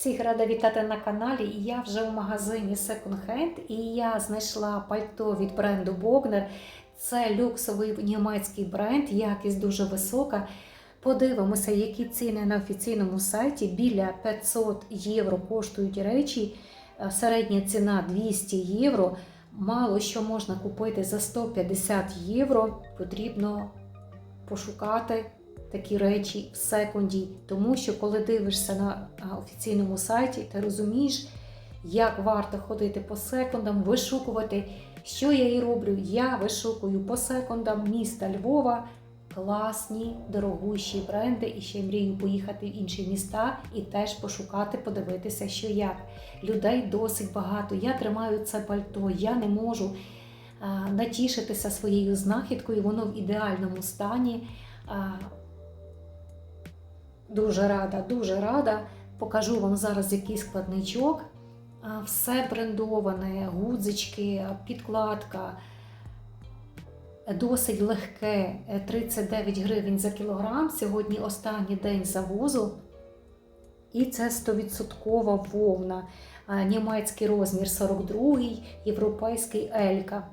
Всіх рада вітати на каналі. Я вже в магазині Second Hand і я знайшла пальто від бренду Bogner. Це люксовий німецький бренд, якість дуже висока. Подивимося, які ціни на офіційному сайті. Біля 500 євро коштують речі. Е, Середня ціна 200 євро. Мало що можна купити за 150 євро. Потрібно пошукати такі речі в секунді. Тому що коли дивишся на офіційному сайті, ти розумієш, як варто ходити по секундам, вишукувати. Що я і роблю? Я вишукую по секундам міста Львова класні, дорогущі бренди, і ще мрію поїхати в інші міста і теж пошукати, подивитися, що як. Людей досить багато. Я тримаю це пальто, я не можу натішитися своєю знахідкою, воно в ідеальному стані. Дуже рада, дуже рада. Покажу вам зараз який складничок. Все брендоване, гудзички, підкладка. Досить легке, е, 39 гривень за кілограм. Сьогодні останній день завозу. І це 100% вовна. Німецький розмір 42, європейський Елька.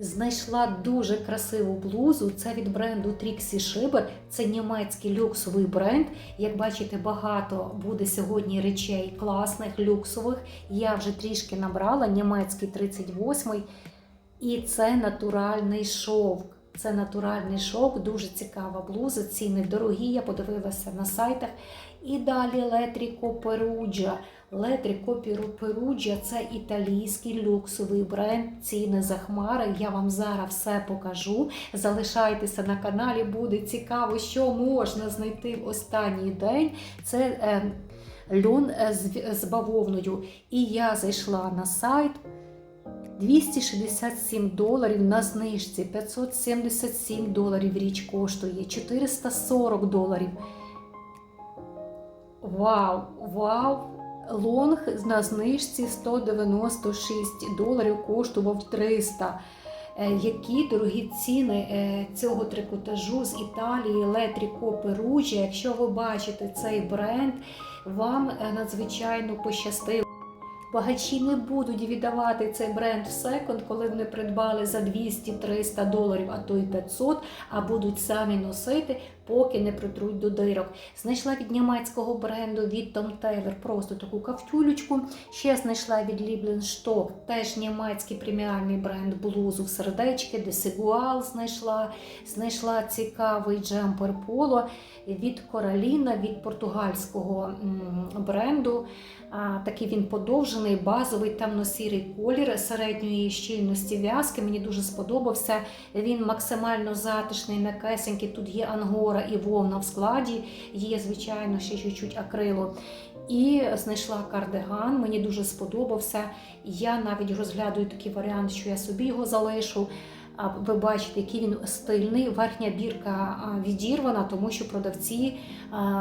Знайшла дуже красиву блузу. Це від бренду Trixie Schieber. Це німецький люксовий бренд. Як бачите, багато буде сьогодні речей класних, люксових. Я вже трішки набрала німецький 38-й. І це натуральний шовк. Це натуральний шовк, дуже цікава блуза. Ціни дорогі. Я подивилася на сайтах. І далі Летріко Перуджа. Летріко Перуджа це італійський люксовий бренд. Ціни за хмари. Я вам зараз все покажу. Залишайтеся на каналі, буде цікаво, що можна знайти в останній день. Це е, льон е, з, з бавовною. І я зайшла на сайт. 267 доларів на знижці, 577 доларів річ коштує, 440 доларів. Вау, вау! Лонг на знижці 196 доларів коштував 300. Е, Які дорогі ціни е, цього трикотажу з Італії Летріко Перуджа. Якщо ви бачите цей бренд, вам е, надзвичайно пощастило. Багачі не будуть віддавати цей бренд в секонд, коли вони придбали за 200-300 доларів, а то й 500, а будуть самі носити, поки не притруть до дирок. Знайшла від німецького бренду від Tom Taylor просто таку кавтюлечку. Ще знайшла від Liebling Stock, теж німецький преміальний бренд блузу в сердечки, Desigual знайшла. Знайшла цікавий джемпер поло від Кораліна, від португальського бренду. Такий він подовжений, базовий темно-сірий колір середньої щільності в'язки. Мені дуже сподобався. Він максимально затишний, м'якесенький. Тут є ангора і вовна в складі, є, звичайно, ще чуть-чуть акрилу. І знайшла кардиган, мені дуже сподобався. Я навіть розглядаю такий варіант, що я собі його залишу. Ви бачите, який він стильний. Верхня бірка відірвана, тому що продавці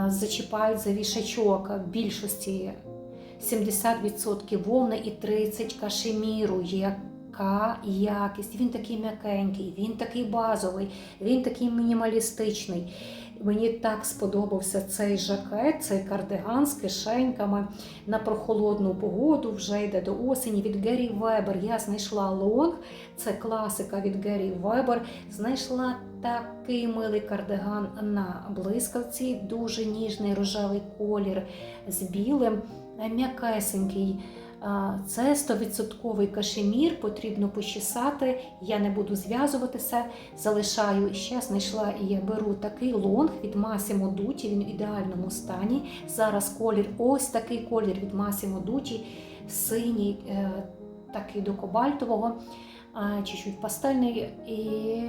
зачіпають за вішачок в більшості 70% вовни і 30% кашеміру. Яка якість? Він такий м'якенький, він такий базовий, він такий мінімалістичний. Мені так сподобався цей жакет, цей кардиган з кишеньками на прохолодну погоду. Вже йде до осені. Від Гері Вебер я знайшла лонг, це класика від Гері Вебер. Знайшла такий милий кардиган на блискавці, дуже ніжний рожевий колір з білим, м'якесенький. Це 100% кашемір, потрібно почесати. Я не буду зв'язуватися, залишаю ще знайшла і я беру такий лонг від Massimo Dutti, він в ідеальному стані. Зараз колір, ось такий колір від Massimo Dutti, синій, е, такий до кобальтового, чуть-чуть пастельний і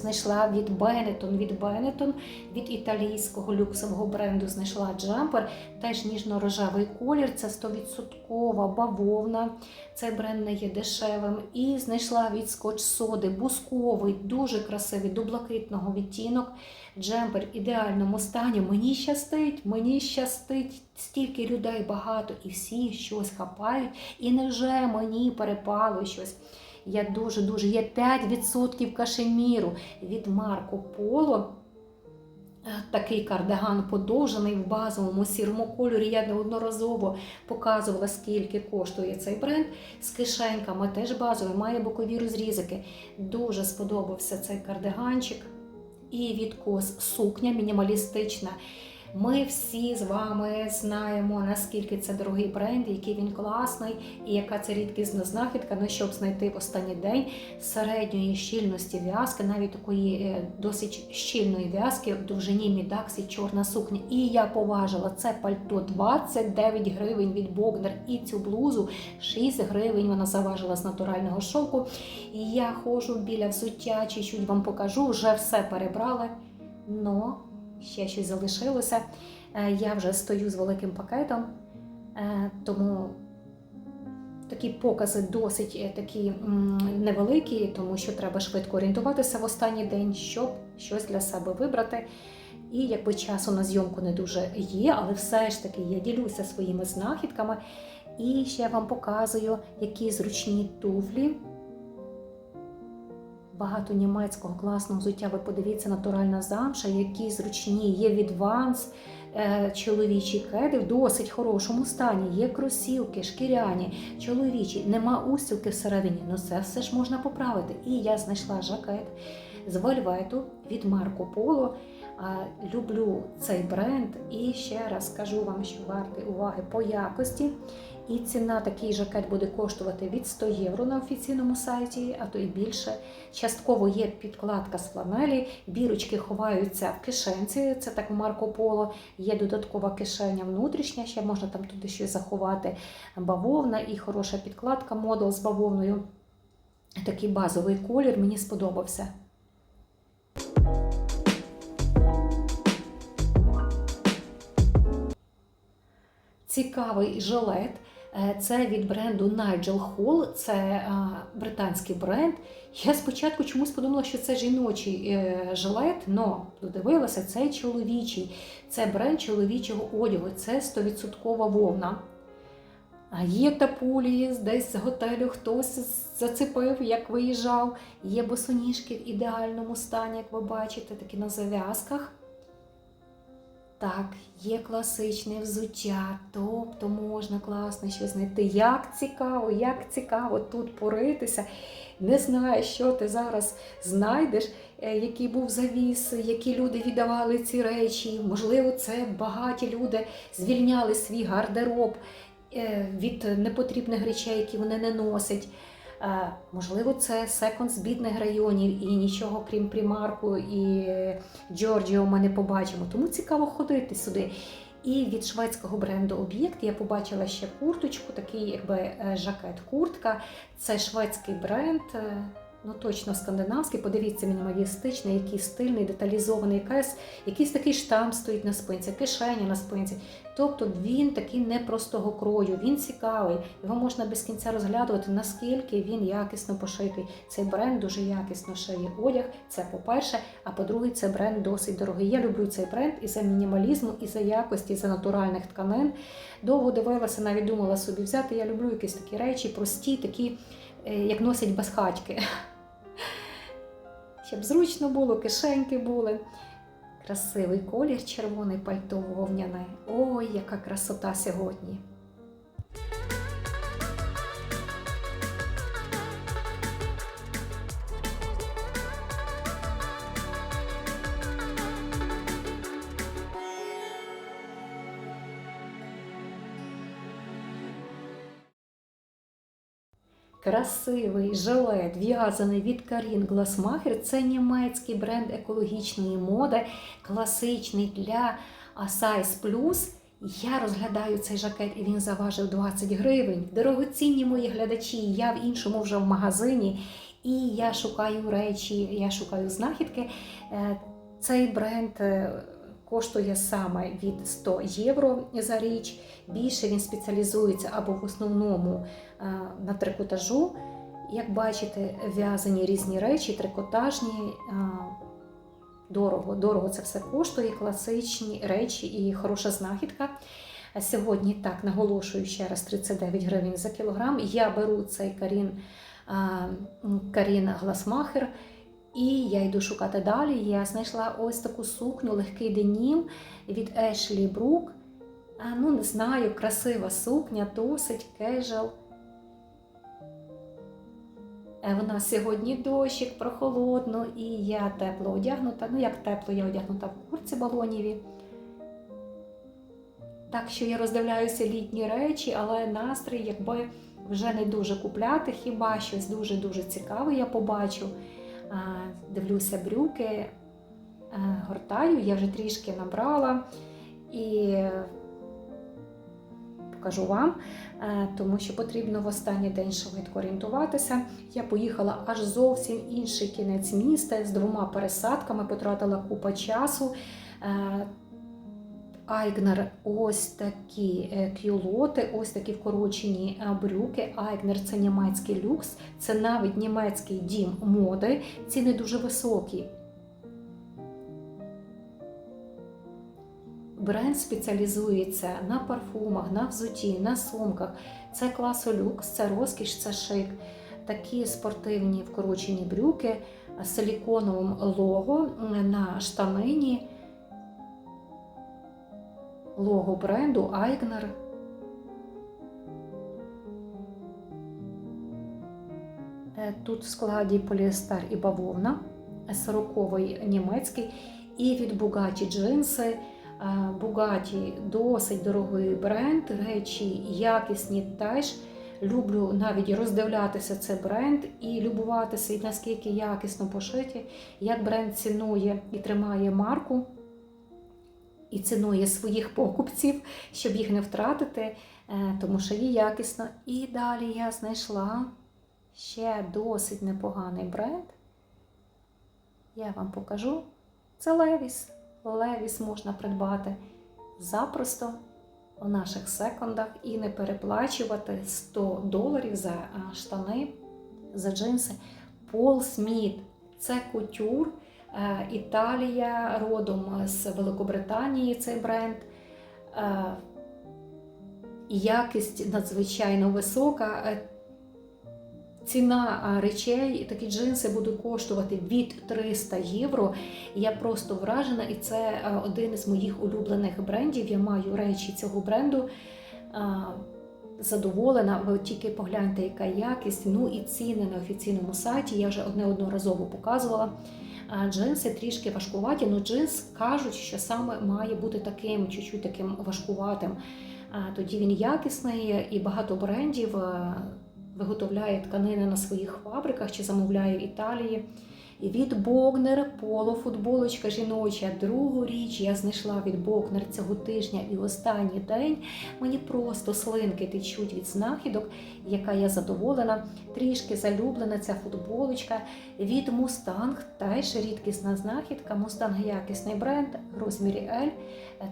знайшла від Benetton, від Benetton, від італійського люксового бренду знайшла джемпер, теж ніжно-рожевий колір, це 100% бавовна. Цей бренд не є дешевим. І знайшла від Scotch соди бусковий, дуже красивий, до блакитного відтінок. Джемпер в ідеальному стані. Мені щастить, мені щастить. Стільки людей багато, і всі щось хапають. І невже мені перепало щось? Я дуже-дуже є 5% кашеміру від Марко Поло. Е, Такий кардиган подовжений в базовому сірому кольорі. Я неодноразово показувала, скільки коштує цей бренд. З кишеньками теж базовий, має бокові розрізики. Дуже сподобався цей кардиганчик. І відкос сукня мінімалістична. Ми всі з вами знаємо, наскільки це дорогий бренд, який він класний, і яка це рідкісна знахідка, ну, щоб знайти в останній день середньої щільності в'язки, навіть такої е, досить щільної в'язки в довжині мідаксі чорна сукня. І я поважила це пальто 29 гривень від Богнер і цю блузу 6 гривень. Вона заважила з натурального шовку. І я ходжу біля взуття, чуть-чуть вам покажу, вже все перебрали. Но ще щось залишилося. Е, Я вже стою з великим пакетом, е, тому такі покази досить е, такі невеликі, тому що треба швидко орієнтуватися в останній день, щоб щось для себе вибрати. І якби часу на зйомку не дуже є, але все ж таки я ділюся своїми знахідками. І ще вам показую, які зручні туфлі. Багато німецького класного взуття. Ви подивіться, натуральна замша, які зручні. Є від Vans, е, чоловічі кеди в досить хорошому стані. Є кросівки, шкіряні, чоловічі. Нема устілки всередині. Ну це все ж можна поправити. І я знайшла жакет з вельвету від Марко Поло. Люблю цей бренд і ще раз скажу вам, що вартий уваги по якості. І ціна такий жакет буде коштувати від 100 євро на офіційному сайті, а то і більше. Частково є підкладка з фланелі, бірочки ховаються в кишенці, це так Марко Поло. Є додаткова кишеня внутрішня, ще можна там туди щось заховати. Бавовна і хороша підкладка, модел з бавовною. Такий базовий колір мені сподобався. Цікавий жилет. Е, Це від бренду Nigel Hall, це е, британський бренд. Я спочатку чомусь подумала, що це жіночий е, жилет, але додивилася, це чоловічий. Це бренд чоловічого одягу, це 100% вовна. Є тапулі, десь з готелю хтось зацепив, як виїжджав. Є босоніжки в ідеальному стані, як ви бачите, такі на зав'язках. Так, є класичне взуття, тобто можна класно щось знайти. Як цікаво, як цікаво тут поритися. Не знаю, що ти зараз знайдеш, е, який був завіс, які люди віддавали ці речі. Можливо, це багаті люди звільняли свій гардероб е, від непотрібних речей, які вони не носять. Е, Можливо, це секонд з бідних районів і нічого крім примарку і Джорджіо ми не побачимо. Тому цікаво ходити сюди. І від шведського бренду Об'єкт я побачила ще курточку, такий якби е, жакет-куртка. Це шведський бренд. е, Ну, точно скандинавський, подивіться, мінімалістичний, який стильний, деталізований, якась, якийсь такий штамп стоїть на спинці, кишеня на спинці. Тобто він такий непростого крою, він цікавий, його можна без кінця розглядувати, наскільки він якісно пошитий. Цей бренд дуже якісно шиє одяг. Це по-перше, а по-друге, це бренд досить дорогий. Я люблю цей бренд і за мінімалізму, і за якості, і за натуральних тканин. Довго дивилася, навіть думала собі взяти. Я люблю якісь такі речі, прості, такі, е, як носять безхатьки. Щоб зручно було, кишеньки були. Красивий колір, червоний пальто вовняне. Ой, яка красота сьогодні! Красивий жилет, в'язаний від Карін Гласмахер. Це німецький бренд екологічної моди, класичний для Size Plus. Я розглядаю цей жакет, і він заважив 20 гривень. Дорогоцінні мої глядачі, я в іншому вже в магазині. І я шукаю речі, я шукаю знахідки. Е, Цей бренд е, коштує саме від 100 євро за річ. Більше він спеціалізується або в основному е, на трикотажу. Як бачите, в'язані різні речі, трикотажні. е, Дорого, дорого це все коштує, класичні речі і хороша знахідка. Сьогодні так наголошую ще раз 39 гривень за кілограм. Я беру цей карін, м, карін Гласмахер, і я йду шукати далі. Я знайшла ось таку сукню, легкий денім від Ешлі Брук. Ну, не знаю, красива сукня, досить кежал. Е, Вона сьогодні дощик, прохолодно, і я тепло одягнута. Ну, як тепло, я одягнута в курці балоніві. Так що я роздивляюся літні речі, але настрій, якби вже не дуже купляти, хіба щось дуже-дуже цікаве я побачу. Дивлюся брюки, е, гортаю, я вже трішки набрала і покажу вам, е, тому що потрібно в останній день швидко орієнтуватися. Я поїхала аж зовсім інший кінець міста з двома пересадками, потратила купа часу. Айгнер ось такі е, кюлоти, ось такі вкорочені е, брюки. Айгнер це німецький люкс, це навіть німецький дім моди. Ціни дуже високі. Бренд спеціалізується на парфумах, на взуті, на сумках. Це класу люкс, це розкіш, це шик. Такі спортивні вкорочені брюки з силіконовим лого на штанині. Лого бренду Айгнер. Е, Тут в складі поліестер і бавовна, 40-й німецький, і від Bugatti джинси. Е, Bugatti досить дорогий бренд, речі якісні теж. Люблю навіть роздивлятися цей бренд і любуватися, наскільки якісно пошиті, як бренд цінує і тримає марку і цінує своїх покупців, щоб їх не втратити, е, тому що є якісно. І далі я знайшла ще досить непоганий бренд. Я вам покажу. Це Левіс. Левіс можна придбати запросто у наших секондах і не переплачувати 100 доларів за штани, за джинси. Пол Сміт це кутюр. Е, Італія родом з Великобританії цей бренд. Е, Якість надзвичайно висока. Е, Ціна речей, такі джинси будуть коштувати від 300 євро. Я просто вражена, і це один із моїх улюблених брендів. Я маю речі цього бренду. Задоволена, ви тільки погляньте, яка якість. Ну і ціни на офіційному сайті. Я вже одне одноразово показувала. Джинси трішки важкуваті, але джинс кажуть, що саме має бути таким, чуть-чуть таким важкуватим. Тоді він якісний і багато брендів е, виготовляє тканини на своїх фабриках чи замовляє в Італії. Від Богнер поло футболочка жіноча. Другу річ я знайшла від Богнер цього тижня і останній день. Мені просто слинки течуть від знахідок, яка я задоволена. Трішки залюблена ця футболочка від Мустанг. Теж рідкісна знахідка. Мустанг якісний бренд, розмірі L,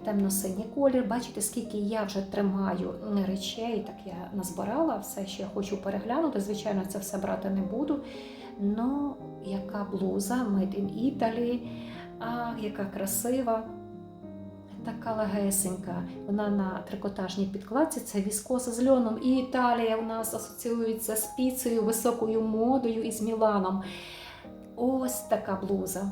темно-синій колір. Бачите, скільки я вже тримаю речей, так я назбирала все, що я хочу переглянути. Звичайно, це все брати не буду. Ну, яка блуза Made in Italy, а яка красива, така легесенька. Вона на трикотажній підкладці, це віскоза з льоном. І Італія у нас асоціюється з піцею, високою модою і з Міланом. Ось така блуза.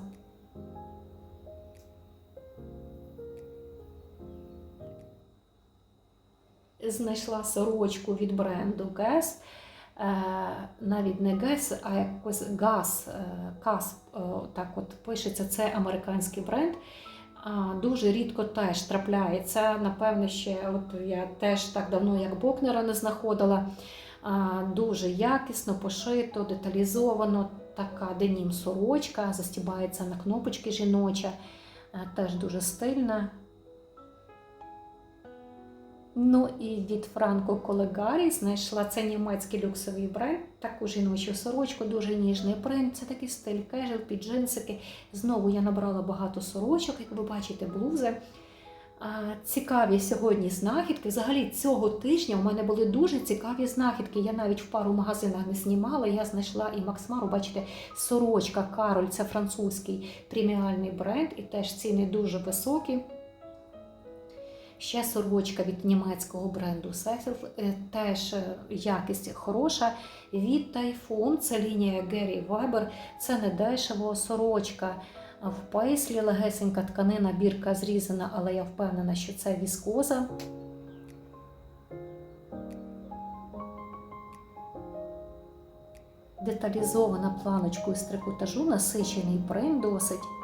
Знайшла сорочку від бренду Guess. Е, навіть не гес, а якось газ, кас, так от пишеться, це американський бренд. Дуже рідко теж трапляється. Напевне, ще от я теж так давно, як Бокнера не знаходила. Дуже якісно, пошито, деталізовано. Така денім сорочка, застібається на кнопочки жіноча, Е, теж дуже стильна. Ну і від Франко Колегарі знайшла це німецький люксовий бренд, таку жіночу сорочку, дуже ніжний принт. Це такий стиль кежел, під джинсики. Знову я набрала багато сорочок, як ви бачите, блузи. Цікаві сьогодні знахідки. Взагалі цього тижня у мене були дуже цікаві знахідки. Я навіть в пару магазинах не знімала. Я знайшла і Максмару, бачите, сорочка Кароль, це французький преміальний бренд, і теж ціни дуже високі. Ще сорочка від німецького бренду Sessel, е, теж е, якість хороша. Від Typhoon, це лінія Gary Weber, це не дешево сорочка. В пейслі легесенька тканина, бірка зрізана, але я впевнена, що це віскоза. Деталізована планочкою з трикотажу, насичений принт досить.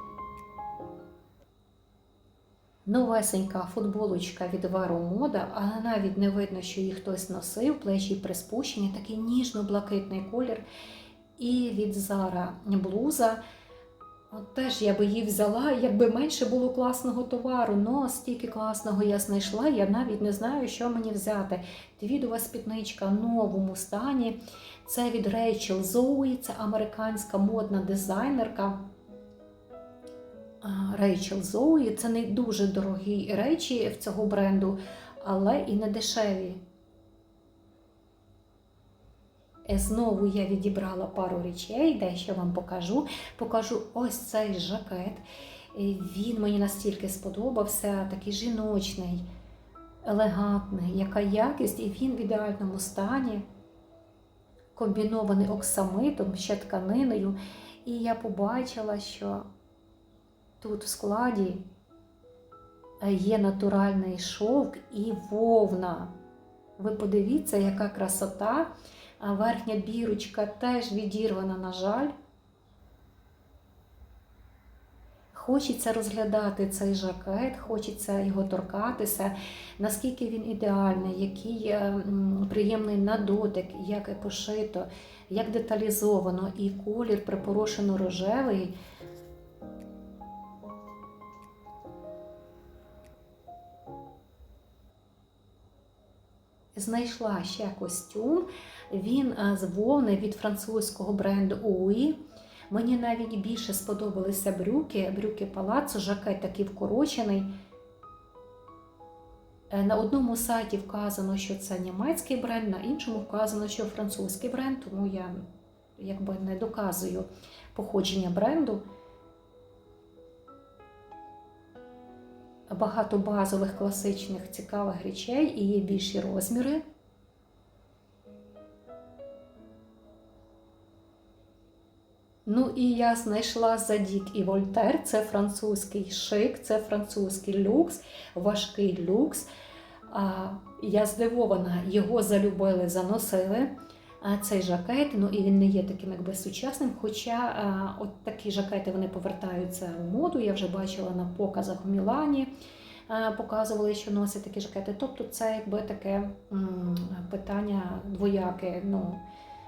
Новесенька футболочка від Vero Moda, але навіть не видно, що її хтось носив, плечі приспущені, такий ніжно-блакитний колір. І від Zara блуза. От теж я би її взяла, якби менше було класного товару, но стільки класного я знайшла, я навіть не знаю, що мені взяти. Твідова спідничка в новому стані. Це від Rachel Zoe, це американська модна дизайнерка. Rachel Zoe. Це не дуже дорогі речі в цього бренду, але і не дешеві. Е, Знову я відібрала пару речей, дещо вам покажу. Покажу ось цей жакет. Е, Він мені настільки сподобався, такий жіночний, елегантний, яка якість, і він в ідеальному стані, комбінований оксамитом, ще тканиною. І я побачила, що тут в складі е, є натуральний шовк і вовна. Ви подивіться, яка красота. А верхня бірочка теж відірвана, на жаль. Хочеться розглядати цей жакет, хочеться його торкатися, наскільки він ідеальний, який приємний на дотик, як пошито, як деталізовано, і колір припорошено рожевий. Знайшла ще костюм. Він е, з вовни від французького бренду OUI. Мені навіть більше сподобалися брюки, брюки палацу, жакет такий вкорочений. Е, На одному сайті вказано, що це німецький бренд, на іншому вказано, що французький бренд, тому я якби не доказую походження бренду. Багато базових класичних цікавих речей і є більші розміри. Ну і я знайшла Задік і Вольтер. Це французький шик, це французький люкс, важкий люкс. Я здивована, його залюбили, заносили. А Цей жакет, ну і він не є таким якби сучасним. Хоча от такі жакети вони повертаються в моду. Я вже бачила на показах в Мілані, показували, що носять такі жакети. Тобто це якби таке питання двояке. Ну,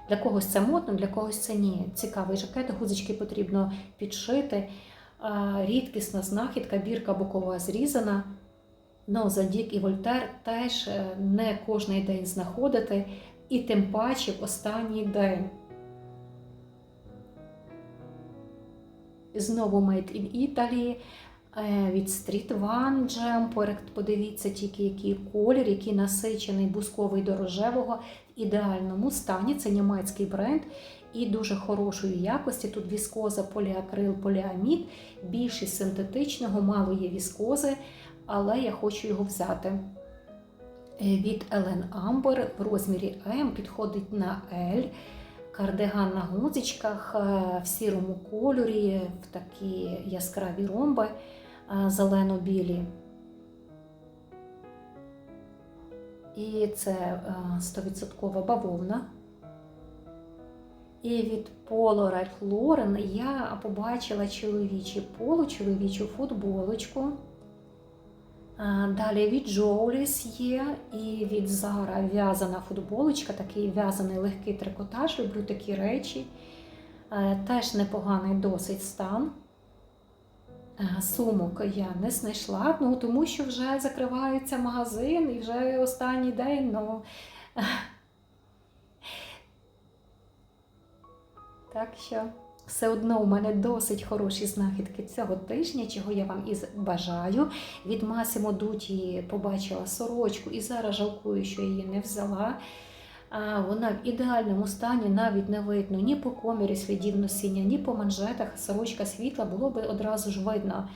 для когось це модно, для когось це ні. Цікавий жакет, гузочки потрібно підшити. Рідкісна знахідка, бірка бокова зрізана. Ну, Задік і Вольтер теж е, не кожний день знаходити, і тим паче в останній день. Знову Made in Italy е, від Street One Jumper. Подивіться тільки, який колір, який насичений бусковий до рожевого в ідеальному стані. Це німецький бренд і дуже хорошої якості. Тут віскоза, поліакрил, поліамід, більшість синтетичного, мало є віскози, але я хочу його взяти. Е, Від Ellen Amber в розмірі М підходить на L. Кардиган на гудзичках е, в сірому кольорі, в такі яскраві ромби е, зелено-білі. І це е, 100% бавовна. І від Polo Ralph Lauren я побачила чоловіче поло, чоловічу футболочку. А, Далі від Jowlis є і від Zara в'язана футболочка, такий в'язаний легкий трикотаж, люблю такі речі. Е, Теж непоганий досить стан. Е, Сумок я не знайшла, ну тому що вже закривається магазин і вже останній день. Ну, так що все одно у мене досить хороші знахідки цього тижня, чого я вам і бажаю. Від Масимо Дуті побачила сорочку і зараз жалкую, що її не взяла. А, Вона в ідеальному стані, навіть не видно ні по комірі слідів носіння, ні по манжетах. Сорочка світла, було би одразу ж видно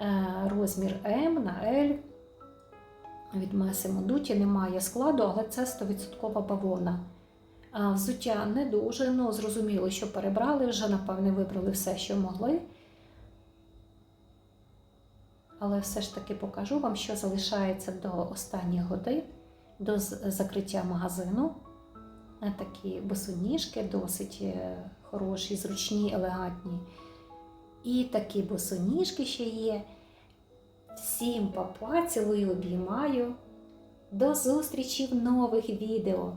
е, розмір М на L. Від Масимо Дуті немає складу, але це 100% бавовна. Взуття не дуже, ну зрозуміло, що перебрали вже, напевне, вибрали все, що могли. Але все ж таки покажу вам, що залишається до останніх годин, до закриття магазину. Е, Такі босоніжки, досить е, хороші, зручні, елегантні. І такі босоніжки ще є. Всім папа, цілую, обіймаю. До зустрічі в нових відео!